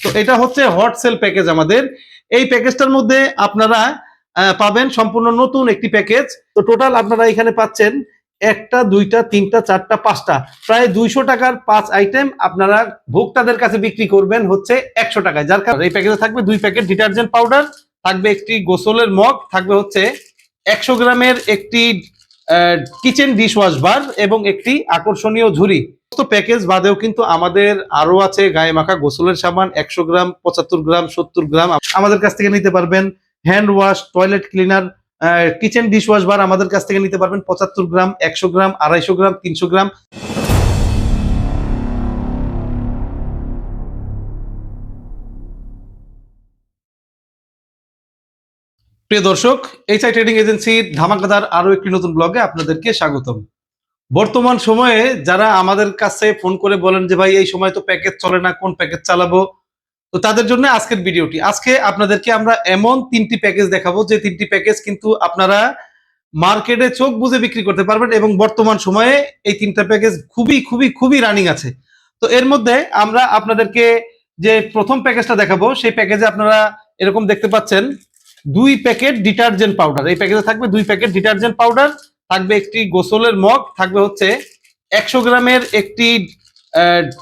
তো এটা হচ্ছে হট সেল প্যাকেজ আমাদের। এই প্যাকেজটার মধ্যে আপনারা পাবেন সম্পূর্ণ নতুন একটি প্যাকেজ তো টোটাল আপনারা এখানে পাচ্ছেন একটা, দুইটা, তিনটা, চারটা, পাঁচটা। প্রায় দুইশো টাকার পাঁচ আইটেম আপনারা ভোক্তাদের কাছে বিক্রি করবেন হচ্ছে একশো টাকায়। যার কারণে এই প্যাকেজে থাকবে দুই প্যাকেট ডিটারজেন্ট পাউডার থাকবে একটি গোসলের মগ থাকবে হচ্ছে একশো গ্রামের একটি কিচেন ডিশ ওয়াশ বার এবং একটি আকর্ষণীয় ঝুড়ি। সমস্ত প্যাকেজ বাদেও কিন্তু আমাদের আরও আছে গায়ে মাখা গোসলের সাবান, একশো গ্রাম, পঁচাত্তর গ্রাম, সত্তর গ্রাম। আমাদের কাছ থেকে নিতে পারবেন hand wash toilet cleaner kitchen dish wash bar আমাদের কাছ থেকে নিতে পারবেন পঁচাত্তর গ্রাম, একশো গ্রাম, আড়াইশো গ্রাম, তিনশো গ্রাম। প্রিয় দর্শক এইচআই ট্রেডিং এজেন্সির ধামাকাদার আরও একটি নতুন ব্লগে আপনাদেরকে স্বাগতম। বর্তমান সময়ে যারা আমাদের কাছে ফোন করে বলেন যে, ভাই, এই সময় তো প্যাকেজ চলে না, কোন প্যাকেজ চালাবো? তো তাদের জন্য আজকের ভিডিওটি। আজকে আপনাদেরকে আমরা এমন তিনটি প্যাকেজ দেখাবো, যে তিনটি প্যাকেজ কিন্তু আপনারা মার্কেটে চোখ বুঝে বিক্রি করতে পারবেন এবং বর্তমান সময়ে এই তিনটা প্যাকেজ খুবই খুবই খুবই রানিং আছে। তো এর মধ্যে আমরা আপনাদেরকে যে প্রথম প্যাকেজটা দেখাবো, সেই প্যাকেজে আপনারা এরকম দেখতে পাচ্ছেন দুই প্যাকেট ডিটারজেন্ট পাউডার। এই প্যাকেটে থাকবে দুই প্যাকেট ডিটারজেন্ট পাউডার, থাকবে একটি গোসলের মগ, থাকবে হচ্ছে একশো গ্রামের একটি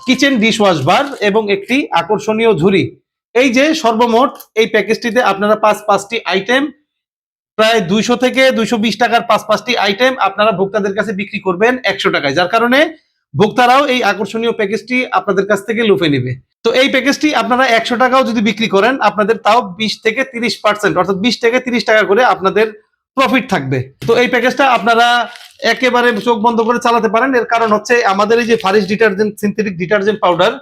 কিচেন ডিশ ওয়াশ বার এবং একটি আকর্ষণীয় ঝুড়ি। এই যে সর্বমোট এই প্যাকেজটিতে আপনারা পাঁচ পাঁচটি আইটেম প্রায় দুইশো থেকে দুইশো বিশ টাকার পাঁচ পাঁচটি আইটেম আপনারা ভোক্তাদের কাছে বিক্রি করবেন একশো টাকায়। যার কারণে ভোক্তারাও এই আকর্ষণীয় প্যাকেজটি আপনাদের কাছ থেকে লুফে নেবে। তো এই প্যাকেজটি আপনারা একশো টাকাও যদি বিক্রি করেন, আপনাদের তাও বিশ থেকে তিরিশ পার্সেন্ট অর্থাৎ বিশ থেকে তিরিশ টাকা করে আপনাদের প্রফিট থাকবে। তো এই প্যাকেজটা আপনারা একেবারে চোখ বন্ধ করে চালাতে পারেন। এর কারণ হচ্ছে আমাদের এই যে Faris detergent synthetic detergent powder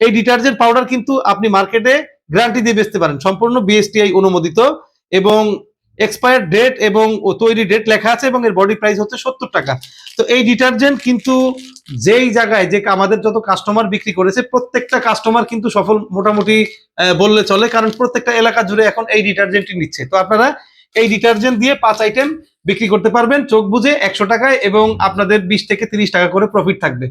এই ডিটারজেন্ট পাউডার কিন্তু আপনি মার্কেটে গ্যারান্টি দিয়ে বেচতে পারেন। সম্পূর্ণ বিএসটিআই অনুমোদিত এবং এক্সপায়ার ডেট এবং তৈরি ডেট লেখা আছে এবং এর বডি প্রাইস হচ্ছে সত্তর টাকা। তো এই ডিটারজেন্ট কিন্তু যেই জায়গায় যে আমাদের যত কাস্টমার বিক্রি করেছে, প্রত্যেকটা কাস্টমার কিন্তু সফল মোটামুটি বললে চলে, কারণ প্রত্যেকটা এলাকা জুড়ে এখন এই ডিটারজেন্টটি নিচ্ছে। তো আপনারা এই ডিটারজেন্ট দিয়ে পাঁচ আইটেম বিক্রি করতে পারবেন, চোখ বুঝে একশো টাকায় এবং আপনাদের বিশ থেকে তিরিশ টাকা করে প্রফিট থাকবে।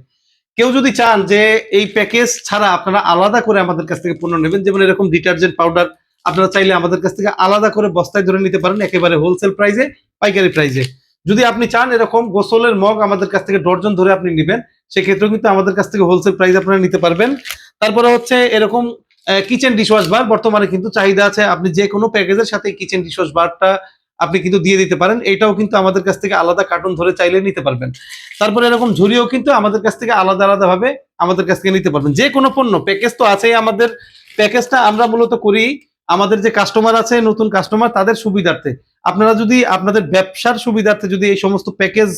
কেউ যদি চান যে এই প্যাকেজ ছাড়া আপনারা আলাদা করে আমাদের কাছ থেকে পণ্য নেবেন, যেমন এরকম ডিটারজেন্ট পাউডার আপনারা চাইলে আমাদের কাছ থেকে আলাদা করে বস্তায় ধরে নিতে পারেন, একেবারে হোলসেল প্রাইসে পাইকারি প্রাইসে যদি আপনি চান এরকম গোসলের মগ আমাদের কাছ থেকে ডর্জন ধরে আপনি নেবেন, সেক্ষেত্রেও কিন্তু আমাদের কাছ থেকে হোলসেল প্রাইস আপনারা নিতে পারবেন। তারপরে হচ্ছে এরকম কিচেন ডিশওয়াশ বার বর্তমানে কিন্তু চাহিদা আছে আপনি যে কোনো প্যাকেজের সাথে কিচেন ডিশওয়াশ বারটা আপনি কিন্তু দিয়ে দিতে পারেন, এটাও কিন্তু আমাদের কাছ থেকে আলাদা কার্টুন ধরে চাইলে নিতে পারবেন। তারপরে এরকম ঝুড়িও কিন্তু আমাদের কাছ থেকে আলাদা আলাদাভাবে আমাদের কাছ থেকে নিতে পারবেন। যে কোনো পণ্য প্যাকেজ তো আছেই আমাদের প্যাকেজটা আমরা মূলত করি আমাদের যে কাস্টমার আছে, নতুন কাস্টমার তাদের সুবিধার্থে। আপনারা যদি আপনাদের ব্যবসার সুবিধার্থে যদি এই সমস্ত প্যাকেজ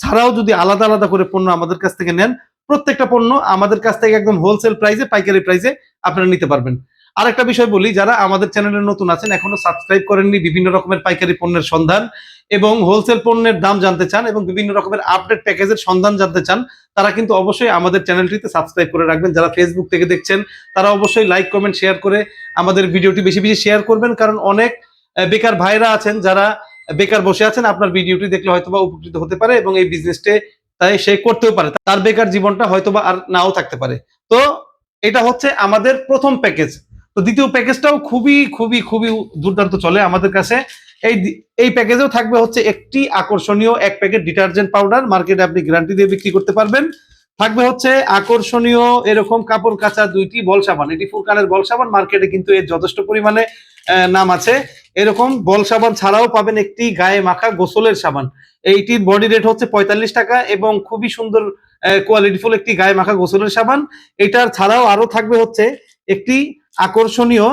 ছাড়াও যদি আলাদা আলাদা করে পণ্য আমাদের কাছ থেকে নেন, প্রত্যেকটা পণ্য আমাদের কাছ থেকে একদম হোলসেল প্রাইসে পাইকারি প্রাইসে আপনারা নিতে পারবেন। আরেকটা বিষয় বলি, যারা আমাদের চ্যানেলে নতুন আছেন, এখনও সাবস্ক্রাইব করেননি বিভিন্ন রকমের পাইকারি পণ্যের সন্ধান এবং হোলসেল পণ্যের দাম জানতে চান এবং বিভিন্ন রকমের আপডেট প্যাকেজের সন্ধান জানতে চান, তারা কিন্তু অবশ্যই আমাদের চ্যানেলটিতে সাবস্ক্রাইব করে রাখবেন। যারা ফেসবুক থেকে দেখছেন, তারা অবশ্যই লাইক কমেন্ট শেয়ার করে আমাদের ভিডিওটি বেশি বেশি শেয়ার করবেন। কারণ অনেক বেকার ভাইরা আছেন, যারা বেকার বসে আছেন, আপনার ভিডিওটি দেখলে হয়তোবা উপকৃত হতে পারে এবং এই বিজনেসটে তাই সে করতেও পারে। তার বেকার জীবনটা হয়তোবা আর নাও থাকতে পারে। তো, এটা হচ্ছে আমাদের প্রথম প্যাকেজ তো দ্বিতীয় প্যাকেজটাও খুবই খুবই খুবই দুর্দান্ত চলে আমাদের কাছে। এই এই প্যাকেজেও থাকবে হচ্ছে একটি আকর্ষণীয় এক প্যাকেট ডিটারজেন্ট পাউডার। মার্কেটে আপনি গ্যারান্টি দিয়ে বিক্রি করতে পারবেন। থাকবে হচ্ছে আকর্ষণীয় এরকম কাপড় কাচা দুইটি বল সাবান। এটি ফুরকানের বল সাবান। মার্কেটে কিন্তু এর যথেষ্ট পরিমাণে নাম আছে। এরকম বল সাবান ছাড়াও পাবেন একটি গায়ে মাখা গোসলের সাবান। এইটির বডি রেট হচ্ছে পঁয়তাল্লিশ টাকা এবং খুবই সুন্দর কোয়ালিটিফুল একটি গায়ে মাখা গোসলের সাবান। এটার ছাড়াও আরও থাকবে হচ্ছে একটি আকর্ষণীয়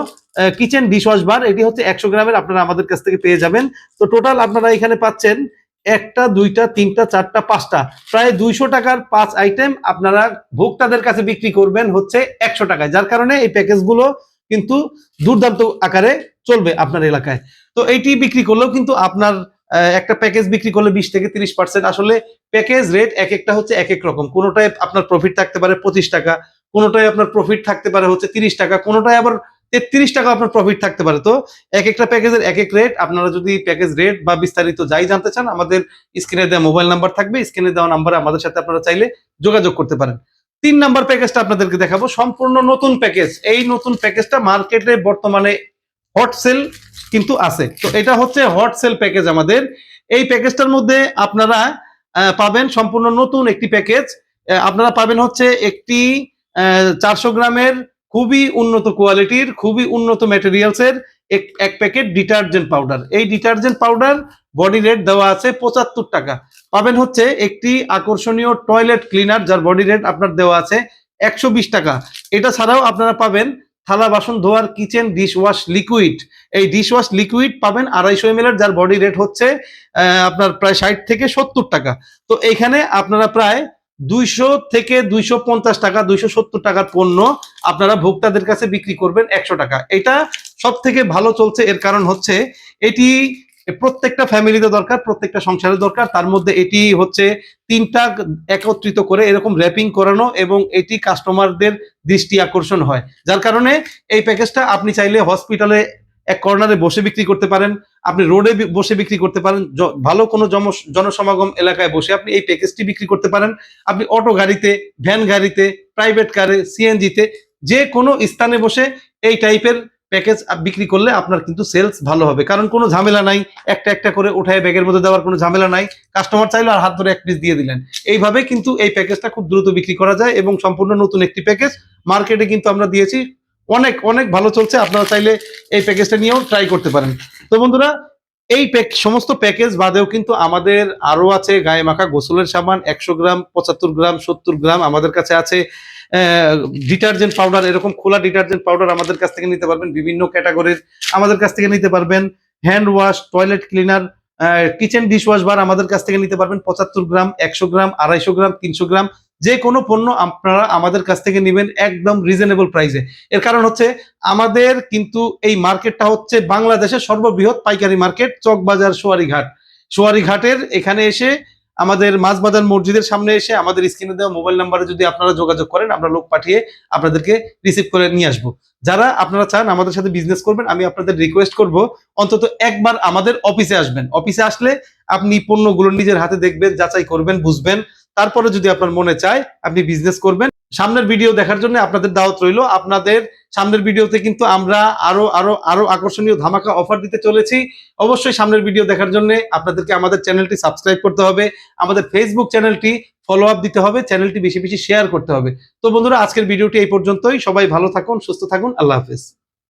কিচেন ডিশওয়াশ বার, এটি হচ্ছে একশো গ্রামের, আপনারা আমাদের কাছ থেকে পেয়ে যাবেন। তো টোটাল আপনারা এখানে পাচ্ছেন একটা, দুইটা, তিনটা, চারটা, পাঁচটা। প্রায় দুইশো টাকার পাঁচ আইটেম আপনারা ভোক্তাদের কাছে বিক্রি করবেন হচ্ছে একশো টাকায়, যার কারণে এই প্যাকেজগুলো কিন্তু দুর্দান্ত আকারে চলবে আপনার এলাকায়। তো এইটি বিক্রি করলেও কিন্তু আপনার একটা প্যাকেজ বিক্রি করলে বিশ থেকে তিরিশ পার্সেন্ট আসলে প্যাকেজ রেট এক একটা হচ্ছে এক এক রকম। কোনোটায় আপনার প্রফিট থাকতে পারে পঁচিশ টাকা কোনোটায় আপনার প্রফিট থাকতে পারে হচ্ছে তিরিশ টাকা কোনোটায় আবার তেত্রিশ টাকা আপনার প্রফিট থাকতে পারে। তো এক একটা প্যাকেজের এক এক রেট আপনারা যদি প্যাকেজ রেট বা বিস্তারিত যাই জানতে চান, আমাদের স্ক্রিনে দেওয়া মোবাইল নাম্বার থাকবে, স্ক্রিনে দেওয়া নাম্বারে আমাদের সাথে আপনারা চাইলে যোগাযোগ করতে পারেন। তিন নাম্বার প্যাকেজটা আপনাদেরকে দেখাবো, সম্পূর্ণ নতুন প্যাকেজ এই নতুন প্যাকেজটা মার্কেটে বর্তমানে হট সেল কিন্তু আছে। তো এটা হচ্ছে হট সেল প্যাকেজ আমাদের। এই প্যাকেজটার মধ্যে আপনারা পাবেন সম্পূর্ণ নতুন একটি প্যাকেজ আপনারা পাবেন হচ্ছে একটি চারশো গ্রামের খুবই উন্নত কোয়ালিটির, খুবই উন্নত ম্যাটেরিয়ালসের এক- এক প্যাকেট ডিটারজেন্ট পাউডার এই ডিটারজেন্ট পাউডার বডি রেট দেওয়া আছে পঁচাত্তর টাকা। পাবেন হচ্ছে একটি আকর্ষণীয় টয়লেট ক্লিনার যার বডি রেট আপনার দেওয়া আছে একশো বিশ টাকা। এটা ছাড়াও আপনারা পাবেন থালা, বাসন, ধোয়ার কিচেন ডিশ ওয়াশ লিকুইড এই ডিশ ওয়াশ লিকুইড পাবেন আড়াইশো এম যার বডি রেট হচ্ছে আপনার প্রায় ষাট থেকে সত্তর টাকা। তো এখানে আপনারা প্রায় দুইশো থেকে দুইশো পঞ্চাশ টাকা, দুইশো সত্তর টাকার পণ্য আপনারা ভোক্তাদের কাছে বিক্রি করবেন একশো টাকা। এটা সব থেকে ভালো চলছে, এর কারণ হচ্ছে এটি প্রত্যেকটা ফ্যামিলিতে দরকার, প্রত্যেকটা সংসারে দরকার। তার মধ্যে এটি হচ্ছে তিনটা একত্রিত করে এরকম র্যাপিং করানো এবং এটি কাস্টমারদের দৃষ্টি আকর্ষণ হয়। যার কারণে এই প্যাকেজটা আপনি চাইলে হসপিটালে এক কর্নারে বসে বিক্রি করতে পারেন আপনি রোডে বসে বিক্রি করতে পারেন ভালো কোনো জনসমাগম এলাকায় বসে আপনি এই প্যাকেজটি বিক্রি করতে পারেন। আপনি অটো গাড়িতে ভ্যান গাড়িতে প্রাইভেট কারে সিএনজিতে যে কোনো স্থানে বসে এই টাইপের প্যাকেজ বিক্রি করলে আপনার কিন্তু সেলস ভালো হবে। কারণ কোনো ঝামেলা নাই, একটা একটা করে উঠায় ব্যাগের মধ্যে দেওয়ার কোনো ঝামেলা নাই। কাস্টমার চাইলো আর হাত ধরে এক পিস দিয়ে দিলেন। এইভাবে কিন্তু এই প্যাকেজটা খুব দ্রুত বিক্রি করা যায় এবং সম্পূর্ণ নতুন একটি প্যাকেজ মার্কেটে কিন্তু আমরা দিয়েছি। অনেক অনেক ভালো চলছে। আপনারা চাইলে এই প্যাকেজটা নিয়েও ট্রাই করতে পারেন। তো বন্ধুরা, এই সমস্ত প্যাকেজ বাদেও কিন্তু আমাদের আরও আছে গায়ে মাখা গোসলের সাবান, একশো গ্রাম, পঁচাত্তর গ্রাম, সত্তর গ্রাম আমাদের কাছে আছে ডিটারজেন্ট পাউডার, এরকম খোলা ডিটারজেন্ট পাউডার আমাদের কাছ থেকে নিতে পারবেন, বিভিন্ন ক্যাটাগরির আমাদের কাছ থেকে নিতে পারবেন hand wash toilet cleaner kitchen dish wash bar আমাদের কাছ থেকে নিতে পারবেন, পঁচাত্তর গ্রাম, একশো গ্রাম, আড়াইশো গ্রাম, তিনশো গ্রাম যে কোনো পণ্য আপনারা আমাদের কাছ থেকে নেবেন একদম রিজনেবল প্রাইসে এর কারণ হচ্ছে, আমাদের কিন্তু এই মার্কেটটা হচ্ছে বাংলাদেশের সর্ববৃহৎ পাইকারি মার্কেট, চকবাজার সোয়ারি ঘাট সোয়ারি ঘাটের এখানে এসে আমাদের মাঝবাজার মসজিদের সামনে এসে আমাদের স্ক্রিনে দেওয়া মোবাইল নাম্বারে যদি আপনারা যোগাযোগ করেন, আমরা লোক পাঠিয়ে আপনাদেরকে রিসিভ করে নিয়ে আসব। যারা আপনারা চান আমাদের সাথে বিজনেস করবেন, আমি আপনাদের রিকোয়েস্ট করব, অন্তত একবার আমাদের অফিসে আসবেন। অফিসে আসলে আপনি পণ্যগুলো নিজের হাতে দেখবেন, যাচাই করবেন, বুঝবেন। তারপরে যদি আপনার মনে চায়, আপনি বিজনেস করবেন। সামনের ভিডিও দেখার জন্য আপনাদের দাওয়াত রইল। আপনাদের সামনের ভিডিওতে কিন্তু আমরা আরও আরও আরও আকর্ষণীয় ধামাকা অফার দিতে চলেছি। অবশ্যই সামনের ভিডিও দেখার জন্য আপনাদেরকে আমাদের চ্যানেলটি সাবস্ক্রাইব করতে হবে। আমাদের ফেসবুক চ্যানেলটি ফলো আপ দিতে হবে। চ্যানেলটি বেশি বেশি শেয়ার করতে হবে। তো বন্ধুরা, আজকের ভিডিওটি এই পর্যন্তই। সবাই ভালো থাকুন, সুস্থ থাকুন। আল্লাহ হাফেজ।